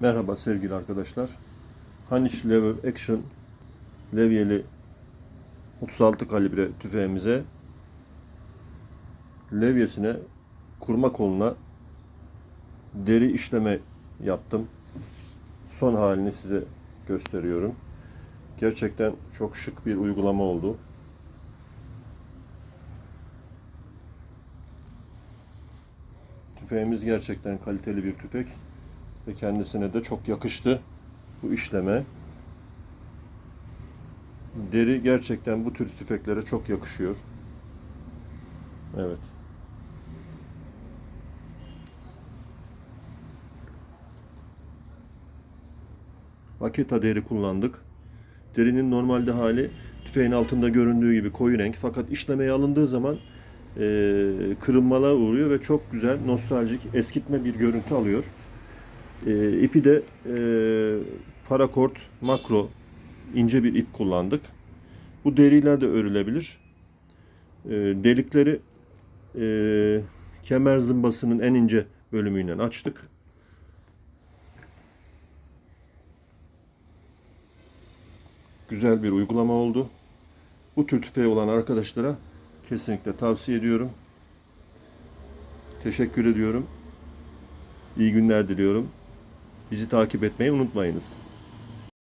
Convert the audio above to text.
Merhaba sevgili arkadaşlar. Hanish Lever Action levyeli 36 kalibre tüfeğimize levyesine kurma koluna deri işleme yaptım. Son halini size gösteriyorum. Gerçekten çok şık bir uygulama oldu. Tüfeğimiz gerçekten kaliteli bir tüfek ve kendisine de çok yakıştı bu işleme. Deri gerçekten bu tür tüfeklere çok yakışıyor. Evet. Vaketa deri kullandık. Derinin normalde hali tüfeğin altında göründüğü gibi koyu renk fakat işlemeye alındığı zaman e, kırılmalar uğruyor ve çok güzel nostaljik eskitme bir görüntü alıyor. E, ipi de e, parakort makro ince bir ip kullandık. Bu deriler de örülebilir. E, delikleri e, kemer zımbasının en ince bölümüyle açtık. Güzel bir uygulama oldu. Bu tür tüfeği olan arkadaşlara kesinlikle tavsiye ediyorum. Teşekkür ediyorum. İyi günler diliyorum. Bizi takip etmeyi unutmayınız.